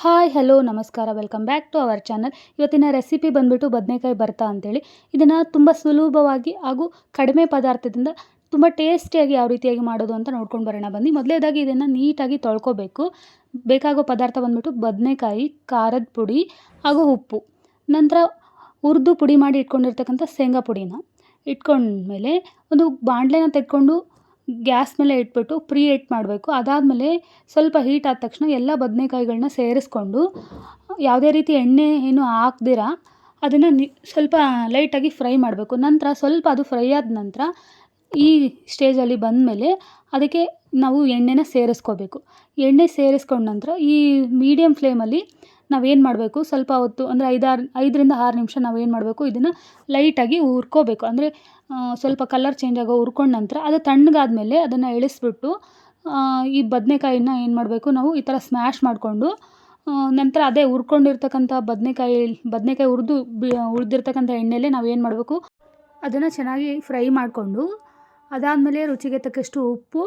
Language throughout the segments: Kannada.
ಹಾಯ್, ಹಲೋ, ನಮಸ್ಕಾರ, welcome back to our channel. ಇವತ್ತಿನ ರೆಸಿಪಿ ಬಂದುಬಿಟ್ಟು ಬದನೆಕಾಯಿ ಬರ್ತಾ ಅಂತೇಳಿ. ಇದನ್ನು ತುಂಬ ಸುಲಭವಾಗಿ ಹಾಗೂ ಕಡಿಮೆ ಪದಾರ್ಥದಿಂದ ತುಂಬ ಟೇಸ್ಟಿಯಾಗಿ ಯಾವ ರೀತಿಯಾಗಿ ಮಾಡೋದು ಅಂತ ನೋಡ್ಕೊಂಡು ಬರೋಣ. ಬನ್ನಿ, ಮೊದಲೇದಾಗಿ ಇದನ್ನು ನೀಟಾಗಿ ತೊಳ್ಕೊಬೇಕು. ಬೇಕಾಗೋ ಪದಾರ್ಥ ಬಂದುಬಿಟ್ಟು ಬದನೆಕಾಯಿ, ಖಾರದ ಪುಡಿ ಹಾಗೂ ಉಪ್ಪು. ನಂತರ ಹುರಿದು ಪುಡಿ ಮಾಡಿ ಇಟ್ಕೊಂಡಿರ್ತಕ್ಕಂಥ ಶೇಂಗಾ ಪುಡಿನ ಇಟ್ಕೊಂಡ್ಮೇಲೆ ಒಂದು ಬಾಣಲೆನ ತೆಗೆದುಕೊಂಡು ಗ್ಯಾಸ್ ಮೇಲೆ ಇಟ್ಬಿಟ್ಟು ಪ್ರೀ ಮಾಡಬೇಕು. ಅದಾದಮೇಲೆ ಸ್ವಲ್ಪ ಹೀಟ್ ಆದ ತಕ್ಷಣ ಎಲ್ಲ ಬದನೆಕಾಯಿಗಳನ್ನ ಸೇರಿಸ್ಕೊಂಡು ಯಾವುದೇ ರೀತಿ ಎಣ್ಣೆ ಏನು ಹಾಕ್ದಿರ ಅದನ್ನು ನಿ, ಸ್ವಲ್ಪ ಲೈಟಾಗಿ ಫ್ರೈ ಮಾಡಬೇಕು. ನಂತರ ಸ್ವಲ್ಪ ಅದು ಫ್ರೈ ಆದ ನಂತರ ಈ ಸ್ಟೇಜಲ್ಲಿ ಬಂದಮೇಲೆ ಅದಕ್ಕೆ ನಾವು ಎಣ್ಣೆನ ಸೇರಿಸ್ಕೋಬೇಕು. ಎಣ್ಣೆ ಸೇರಿಸ್ಕೊಂಡ ನಂತರ ಈ ಮೀಡಿಯಮ್ ಫ್ಲೇಮಲ್ಲಿ ನಾವೇನು ಮಾಡಬೇಕು? ಸ್ವಲ್ಪ ಹೊತ್ತು, ಅಂದರೆ ಐದಾರು, ಐದರಿಂದ ಆರು ನಿಮಿಷ ನಾವೇನು ಮಾಡಬೇಕು? ಇದನ್ನು ಲೈಟಾಗಿ ಹುರ್ಕೋಬೇಕು. ಅಂದರೆ ಸ್ವಲ್ಪ ಕಲರ್ ಚೇಂಜ್ ಆಗೋ ಹುರ್ಕೊಂಡ ನಂತರ ಅದು ತಣ್ಣಗಾದ್ಮೇಲೆ ಅದನ್ನು ಇಳಿಸ್ಬಿಟ್ಟು ಈ ಬದನೆಕಾಯಿನ ಏನು ಮಾಡಬೇಕು? ನಾವು ಈ ಥರ ಸ್ಮ್ಯಾಶ್ ಮಾಡಿಕೊಂಡು ನಂತರ ಅದೇ ಹುರ್ಕೊಂಡಿರ್ತಕ್ಕಂಥ ಬದನೆಕಾಯಿ ಬದನೆಕಾಯಿ ಹುರಿದು, ಬಿ, ಹುರಿದಿರ್ತಕ್ಕಂಥ ನಾವು ಏನು ಮಾಡಬೇಕು? ಅದನ್ನು ಚೆನ್ನಾಗಿ ಫ್ರೈ ಮಾಡಿಕೊಂಡು, ಅದಾದಮೇಲೆ ರುಚಿಗೆ ತಕ್ಕಷ್ಟು ಉಪ್ಪು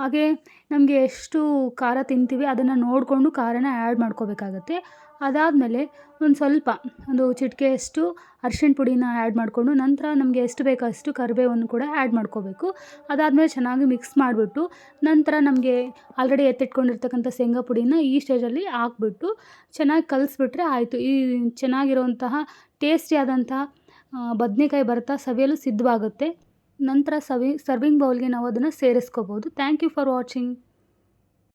ಹಾಗೆ ನಮಗೆ ಎಷ್ಟು ಖಾರ ತಿಂತೀವಿ ಅದನ್ನು ನೋಡಿಕೊಂಡು ಖಾರನ ಆ್ಯಡ್ ಮಾಡ್ಕೋಬೇಕಾಗತ್ತೆ. ಅದಾದಮೇಲೆ ಒಂದು ಸ್ವಲ್ಪ ಒಂದು ಚಿಟಿಕೆಯಷ್ಟು ಅರ್ಶಿಣ ಪುಡಿನ ಆ್ಯಡ್ ಮಾಡಿಕೊಂಡು ನಂತರ ನಮಗೆ ಎಷ್ಟು ಬೇಕೋ ಅಷ್ಟು ಕರಿಬೇವನ್ನು ಕೂಡ ಆ್ಯಡ್ ಮಾಡ್ಕೋಬೇಕು. ಅದಾದಮೇಲೆ ಚೆನ್ನಾಗಿ ಮಿಕ್ಸ್ ಮಾಡಿಬಿಟ್ಟು ನಂತರ ನಮಗೆ ಆಲ್ರೆಡಿ ಎತ್ತಿಟ್ಕೊಂಡಿರ್ತಕ್ಕಂಥ ಶೇಂಗಾ ಪುಡಿನ ಈ ಸ್ಟೇಜಲ್ಲಿ ಹಾಕ್ಬಿಟ್ಟು ಚೆನ್ನಾಗಿ ಕಲಿಸ್ಬಿಟ್ರೆ ಆಯಿತು. ಈ ಚೆನ್ನಾಗಿರುವಂತಹ ಟೇಸ್ಟಿಯಾದಂತಹ ಬದನೇಕಾಯಿ ಭರ್ತಾ ಸವಿಯಲು ಸಿದ್ಧವಾಗುತ್ತೆ. ನಂತರ ಸವಿ ಸರ್ವಿಂಗ್ ಬೌಲ್ಗೆ ನಾವು ಅದನ್ನು ಸೇರಿಸ್ಕೋಬೋದು. Thank you for watching